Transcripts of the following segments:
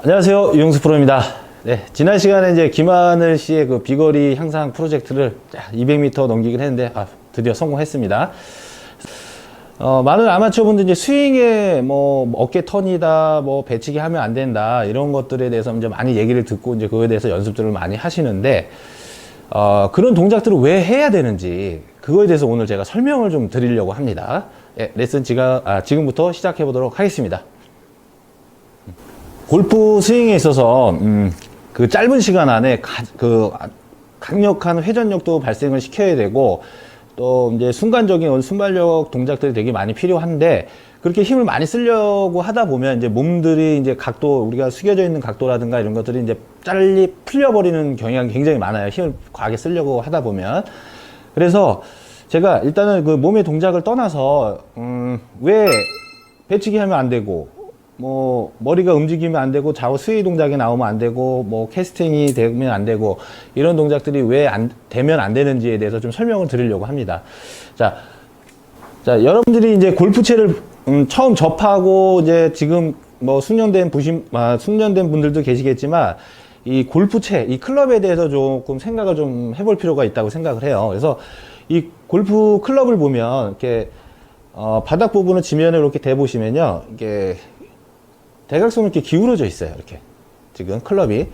안녕하세요. 유영수 프로입니다. 네, 지난 시간에 이제 김하늘 씨의 그 비거리 향상 프로젝트를 200m 넘기긴 했는데, 아, 드디어 성공했습니다. 어, 많은 아마추어 분들 이제 스윙에 뭐 어깨 턴이다, 뭐 배치기 하면 안 된다, 이런 것들에 대해서 이제 많이 얘기를 듣고 이제 그거에 대해서 연습들을 많이 하시는데, 어, 그런 동작들을 왜 해야 되는지, 그거에 대해서 오늘 제가 설명을 좀 드리려고 합니다. 예, 레슨 지가, 아, 지금부터 시작해 보도록 하겠습니다. 골프 스윙에 있어서 음, 그 짧은 시간 안에 가, 그 아, 강력한 회전력도 발생을 시켜야 되고 또 이제 순간적인 순발력 동작들이 되게 많이 필요한데 그렇게 힘을 많이 쓰려고 하다 보면 이제 몸들이 이제 각도 우리가 숙여져 있는 각도라든가 이런 것들이 이제 빨리 풀려버리는 경향이 굉장히 많아요. 힘을 과하게 쓰려고 하다 보면 그래서 제가 일단은 그 몸의 동작을 떠나서 음, 왜 배치기 하면 안 되고 뭐 머리가 움직이면 안 되고 좌우 스위 동작이 나오면 안 되고 뭐 캐스팅이 되면 안 되고 이런 동작들이 왜 안 되면 안 되는지에 대해서 좀 설명을 드리려고 합니다. 자, 자 여러분들이 이제 골프채를 음, 처음 접하고 이제 지금 뭐 숙련된 부심 아, 숙련된 분들도 계시겠지만 이 골프채, 이 클럽에 대해서 조금 생각을 좀 해볼 필요가 있다고 생각을 해요. 그래서 이 골프 클럽을 보면 이렇게 어, 바닥 부분을 지면을 이렇게 대보시면요, 이게 대각선으로 이렇게 기울어져 있어요. 이렇게. 지금 클럽이.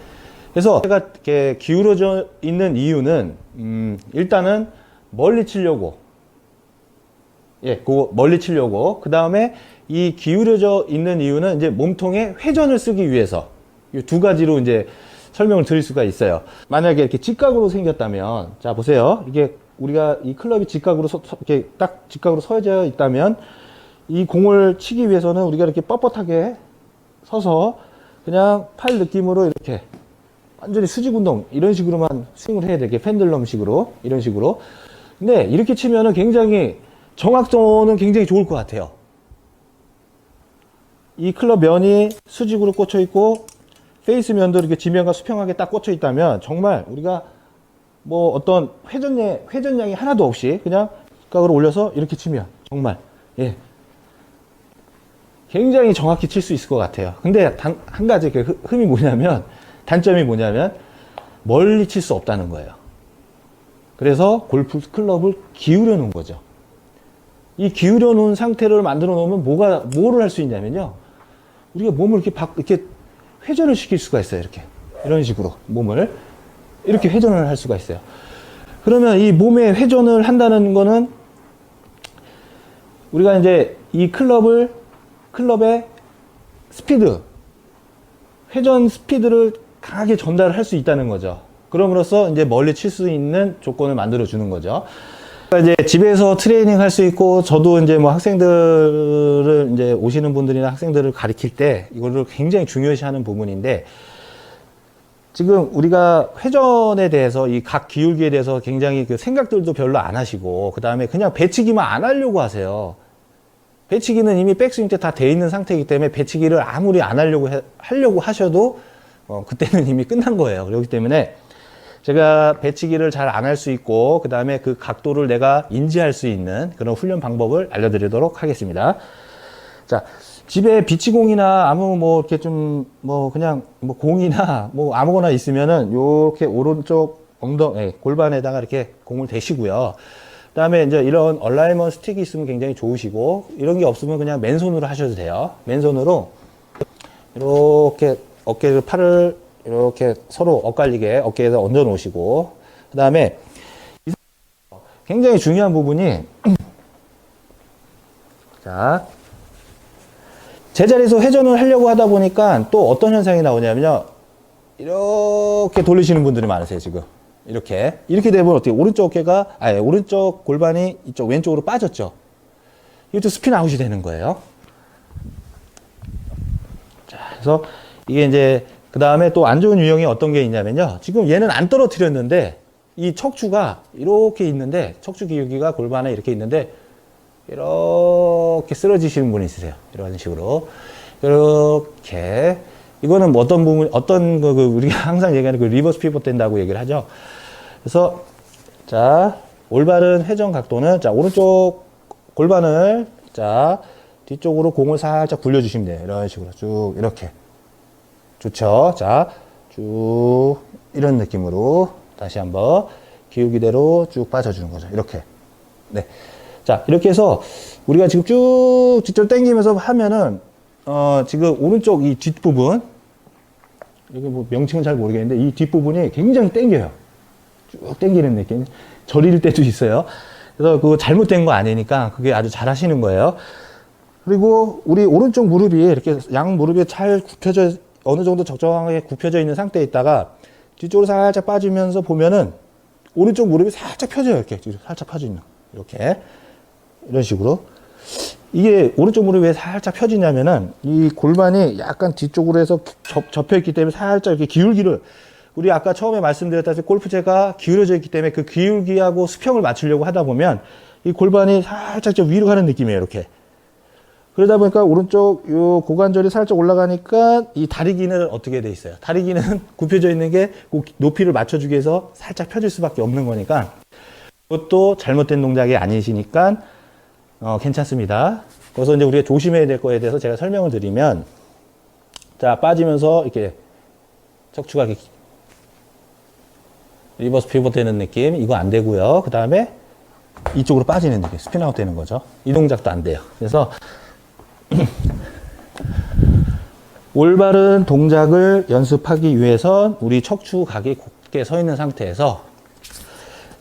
그래서 제가 이렇게 기울어져 있는 이유는, 음, 일단은 멀리 치려고. 예, 그 멀리 치려고. 그 다음에 이 기울어져 있는 이유는 이제 몸통에 회전을 쓰기 위해서. 이 두 가지로 이제 설명을 드릴 수가 있어요. 만약에 이렇게 직각으로 생겼다면, 자, 보세요. 이게 우리가 이 클럽이 직각으로 서, 서- 이렇게 딱 직각으로 서져 있다면, 이 공을 치기 위해서는 우리가 이렇게 뻣뻣하게 서서 그냥 팔 느낌으로 이렇게 완전히 수직 운동 이런 식으로만 스윙을 해야 되게 펜들럼 식으로 이런 식으로. 근데 이렇게 치면은 굉장히 정확도는 굉장히 좋을 것 같아요. 이 클럽 면이 수직으로 꽂혀 있고 페이스 면도 이렇게 지면과 수평하게 딱 꽂혀 있다면 정말 우리가 뭐 어떤 회전량 회전량이 하나도 없이 그냥 각으로 올려서 이렇게 치면 정말 예 굉장히 정확히 칠 수 있을 것 같아요. 근데 단, 한 가지 그 흠- 흠이 뭐냐면, 단점이 뭐냐면, 멀리 칠 수 없다는 거예요. 그래서 골프 클럽을 기울여 놓은 거죠. 이 기울여 놓은 상태를 만들어 놓으면 뭐가, 뭐를 할 수 있냐면요. 우리가 몸을 이렇게 바, 이렇게 회전을 시킬 수가 있어요. 이렇게. 이런 식으로 몸을. 이렇게 회전을 할 수가 있어요. 그러면 이 몸에 회전을 한다는 거는 우리가 이제 이 클럽을 클럽의 스피드, 회전 스피드를 강하게 전달을 할수 있다는 거죠. 그럼으로써 이제 멀리 칠 수 있는 조건을 만들어 주는 거죠. 그러니까 이제 집에서 트레이닝 할 수 있고 저도 이제 뭐 학생들을 이제 오시는 분들이나 학생들을 가리킬 때 이거를 굉장히 중요시 하는 부분인데 지금 우리가 회전에 대해서 이 각 기울기에 대해서 굉장히 그 생각들도 별로 안 하시고 그 다음에 그냥 배치기만 안 하려고 하세요. 배치기는 이미 백스윙 때 다 돼 있는 상태이기 때문에 배치기를 아무리 안 하려고 해- 하려고 하셔도 어, 그때는 이미 끝난 거예요. 그렇기 때문에 제가 배치기를 잘 안 할 수 있고 그 다음에 그 각도를 내가 인지할 수 있는 그런 훈련 방법을 알려드리도록 하겠습니다. 자, 집에 비치공이나 아무 뭐 이렇게 좀 뭐 그냥 뭐 공이나 뭐 아무거나 있으면은 요렇게 오른쪽 엉덩 예, 골반에다가 이렇게 공을 대시고요. 그다음에 이제 이런 얼라이먼 스틱이 있으면 굉장히 좋으시고 이런 게 없으면 그냥 맨손으로 하셔도 돼요. 맨손으로 이렇게 어깨를 팔을 이렇게 서로 엇갈리게 어깨에다 얹어 놓으시고 그 다음에 굉장히 중요한 부분이 자 제자리에서 회전을 하려고 하다 보니까 또 어떤 현상이 나오냐면요. 이렇게 돌리시는 분들이 많으세요, 지금. 이렇게. 이렇게 되면 어떻게, 오른쪽 어깨가, 아니, 오른쪽 골반이 이쪽 왼쪽으로 빠졌죠. 이것도 스핀 아웃이 되는 거예요. 자, 그래서 이게 이제, 그 다음에 또 안 좋은 유형이 어떤 게 있냐면요. 지금 얘는 안 떨어뜨렸는데, 이 척추가 이렇게 있는데, 척추 기울기가 골반에 이렇게 있는데, 이렇게 쓰러지시는 분이 있으세요. 이런 식으로. 이렇게. 이거는 뭐 어떤 부분, 어떤 그, 그 우리가 항상 얘기하는 그 리버스 피벗 된다고 얘기를 하죠. 그래서, 자, 올바른 회전 각도는, 자, 오른쪽 골반을, 자, 뒤쪽으로 공을 살짝 굴려주시면 돼요. 이런 식으로 쭉, 이렇게. 좋죠. 자, 쭉 이런 느낌으로 다시 한번 기울기대로 쭉 빠져주는 거죠. 이렇게. 네. 자, 이렇게 해서 우리가 지금 쭉 직접 당기면서 하면은 어, 지금 오른쪽 이 뒷부분 여기 뭐 명칭은 잘 모르겠는데 이 뒷부분이 굉장히 당겨요. 쭉 당기는 느낌. 저릴 때도 있어요. 그래서 그거 잘못된 거 아니니까 그게 아주 잘 하시는 거예요. 그리고 우리 오른쪽 무릎이 이렇게 양 무릎이 잘 굽혀져 어느 정도 적정하게 굽혀져 있는 상태에 있다가 뒤쪽으로 살짝 빠지면서 보면은 오른쪽 무릎이 살짝 펴져요 이렇게 살짝 펴져 있는 이렇게 이런 식으로 이게 오른쪽 무릎이 왜 살짝 펴지냐면은 이 골반이 약간 뒤쪽으로 해서 접, 접혀 있기 때문에 살짝 이렇게 기울기를 우리 아까 처음에 말씀드렸다시피 골프채가 기울어져 있기 때문에 그 기울기하고 수평을 맞추려고 하다 보면 이 골반이 살짝 좀 위로 가는 느낌이에요 이렇게 그러다 보니까 오른쪽 요 고관절이 살짝 올라가니까 이 다리 기는 어떻게 돼 있어요? 다리 기는 굽혀져 있는 게그 높이를 맞춰주기 위해서 살짝 펴질 수밖에 없는 거니까 그것도 잘못된 동작이 아니시니까 어, 괜찮습니다. 그래서 이제 우리가 조심해야 될 거에 대해서 제가 설명을 드리면 자 빠지면서 이렇게 척추가 이렇게 리버스 피벗 되는 느낌 이거 안 되고요. 그 다음에 이쪽으로 빠지는 느낌 스피나웃 되는 거죠. 이 동작도 안 돼요. 그래서 올바른 동작을 연습하기 위해선 우리 척추 각이 곧게 서 있는 상태에서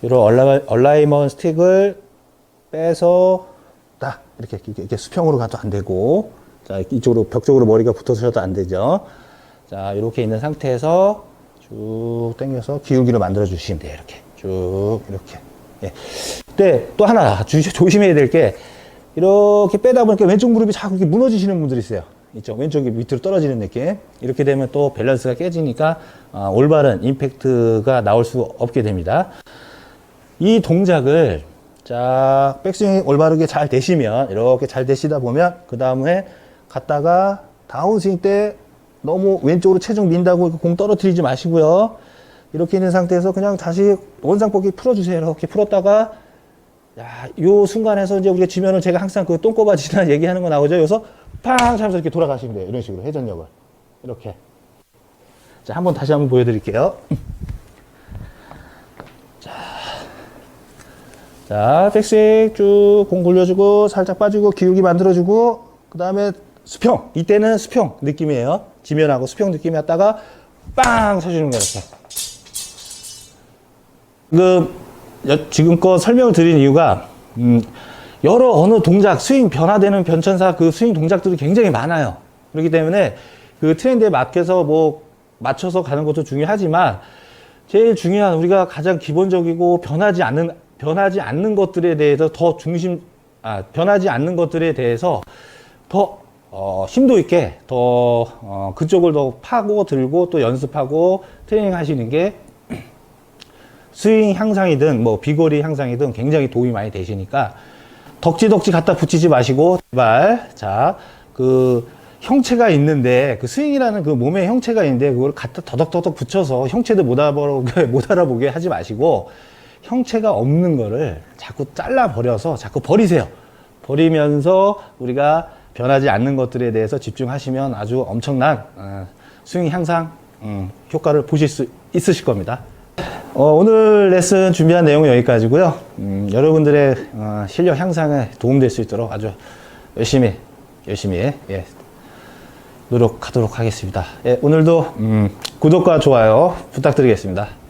이런 얼라, 얼라이먼 스틱을 빼서 딱 이렇게, 이렇게, 수평으로 가도 안 되고 자 이쪽으로 벽 쪽으로 머리가 붙어서도 안 되죠. 자 이렇게 있는 상태에서 쭉 당겨서 기울기를 만들어 주시면 돼요. 이렇게 쭉 이렇게. 예. 근데 또 하나 주, 조심해야 될 게 이렇게 빼다 보니까 왼쪽 무릎이 자꾸 이렇게 무너지시는 분들이 있어요. 이쪽 왼쪽이 밑으로 떨어지는 느낌. 이렇게 되면 또 밸런스가 깨지니까 아, 올바른 임팩트가 나올 수 없게 됩니다. 이 동작을 자 백스윙이 올바르게 잘 되시면 이렇게 잘 되시다 보면 그 다음에 갔다가 다운스윙 때 너무 왼쪽으로 체중 민다고 공 떨어뜨리지 마시고요. 이렇게 있는 상태에서 그냥 다시 원상복귀 풀어주세요. 이렇게 풀었다가 야, 요 순간에서 이제 우리가 지면은 제가 항상 그 똥꼬바지나 얘기하는 거 나오죠. 여기서 팡 하면서 이렇게 돌아가시면 돼요. 이런 식으로 회전력을. 이렇게. 자, 한번 다시 한번 보여드릴게요. 자, 백스윙 쭉공 굴려주고, 살짝 빠지고, 기울기 만들어주고, 그 다음에 수평. 이때는 수평 느낌이에요. 지면하고 수평 느낌이 왔다가 빵 쳐주는 거예요. 이렇게. 그 여- 지금껏 설명을 드린 이유가 음, 여러 어느 동작 스윙 변화되는 변천사 그 스윙 동작들이 굉장히 많아요. 그렇기 때문에 그 트렌드에 맞게서 뭐 맞춰서 가는 것도 중요하지만 제일 중요한 우리가 가장 기본적이고 변하지 않는 변하지 않는 것들에 대해서 더 중심 아 변하지 않는 것들에 대해서 더 어, 심도 있게 더 어, 그쪽을 더 파고 들고 또 연습하고 트레이닝 하시는 게 스윙 향상이든 뭐 비거리 향상이든 굉장히 도움이 많이 되시니까 덕지덕지 갖다 붙이지 마시고 제발. 자그 형체가 있는데 그 스윙이라는 그 몸의 형체가 있는데 그걸 갖다 더덕더덕 붙여서 형체도 못 알아보게 못 알아보게 하지 마시고 형체가 없는 거를 자꾸 잘라 버려서 자꾸 버리세요. 버리면서 우리가 변하지 않는 것들에 대해서 집중하시면 아주 엄청난 어, 스윙 향상 음, 효과를 보실 수 있으실 겁니다. 어, 오늘 레슨 준비한 내용은 여기까지고요. 음, 여러분들의 어, 실력 향상에 도움될 수 있도록 아주 열심히 열심히 예, 노력하도록 하겠습니다. 예, 오늘도 음, 구독과 좋아요 부탁드리겠습니다.